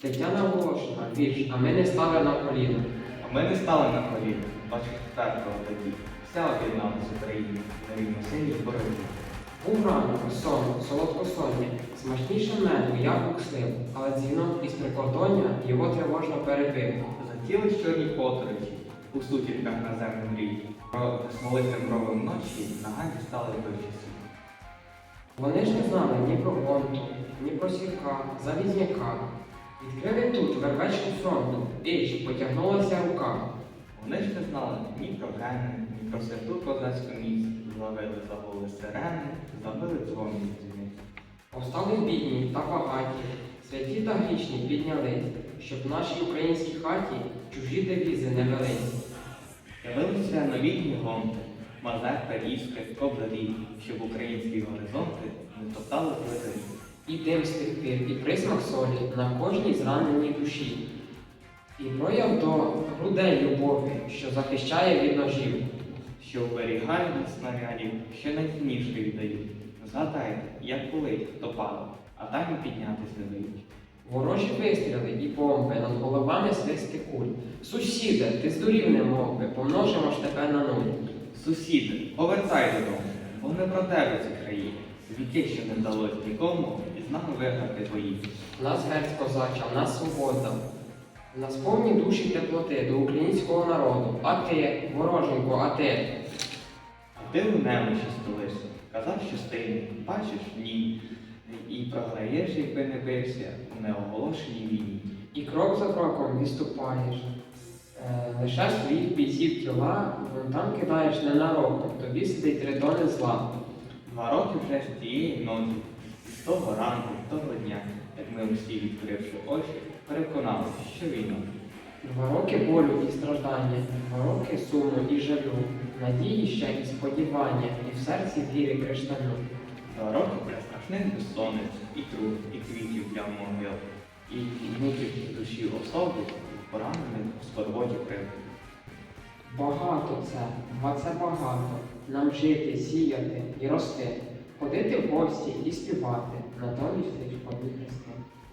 Тетяна Волошина, вірш, а ми не стали на коліна. А ми не стали на коліна, 24 тоді. Вся об'єдналась Україна на рівносильній боротьбі. Був ранок, сон, солодкосоння, смачніше меду, яблук слив, але дзвінок із прикордоння його тривожно перебив. Затіли чорні поторочі у сутінках на землю мрії. Про смолистим бровом ночі на стали до часів. Вони ж не знали ні про гонту, ні про сірка, залізняка. Відкрили тут вервечку фронту, піч потягнулася рука. Вони ж не знали ні про гени, ні про святу козацьку міць. Зловили загули сирени, забили дзвони з дзвіниць. Повстали бідні та багаті, святі та грішні піднялись, щоб в нашій українській хаті чужі девізи не велись. Явилися новітні гонти, Мазепа, Іскри, Кобзарі, щоб українські горизонти не топтали плити. І дим з тих пір, і присмак солі на кожній зраненій душі. І прояв до грудей любові, що захищає від ножів. що оберігає від снарядів, що найцінніше віддають. Згадайте, як болить, хто падав, а так і піднятись не дають. Ворожі вистріли і бомби над головами свисти куль. Сусіде, ти здурів не мов би, помножимо ж тебе на нуль. Сусіди, повертай додому, бо не про тебе ці країни. Віки, що не вдалось нікому, нами виграти. В нас герць козача, в нас свобода. В нас повні душі теплоти до українського народу. А ти, вороженько, а ти. А ти у немощі столишся, казав, що стильний, бачиш, ні. І програєш, якби не бився у неоголошеній війні. І крок за кроком відступаєш. Е, лише своїх бійців тіла там кидаєш ненароком, тобі сидить три тони зла. Два роки вже з тієї ночі, того ранку, того дня, як ми усі, відкривши очі, переконалися, що війна. Два роки болю і страждання, два роки суму і жалю, надії ще і сподівання, і в серці віри кришталю. Два роки для страшних безсонниць, і труд, і квітів для могил, і муків душі особи, і поранених в скорботі кривди. Багато це, ба це багато. Нам жити, сіяти і рости, ходити в гості і співати, натомість лиш одні хрести.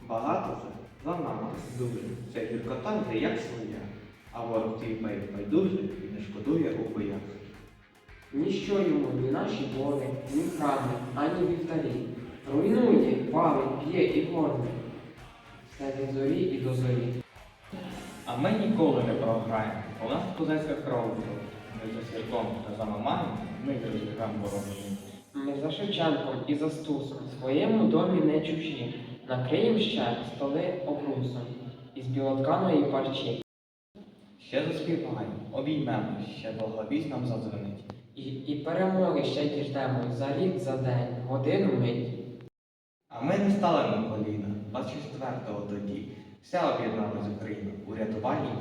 Багато це за нами дуже. Це гіркота вже як своя, а ворог твій бай- байдужий і не шкодує у боях. Ніщо йому, ні наші боли, ні храми, ані вівтарі. Руйнує, палить, п'є і горне. Все від зорі і до зорі. А ми ніколи не програємо. У нас козацька кров. Ми за сірком та за мамами, ми розіграємо ворожу. Ми за Шевченком і за Стусом в своєму домі не чужі. Накриєм ще столи обрусом із білотканої парчі. Ще заспіваємо, обіймемо, ще благовість нам задзвенить. І, і перемоги ще діждемо за рік, за день, годину мить. А ми не стали на коліна, 24-го тоді. Вся об'єдналась Україна у рятувальній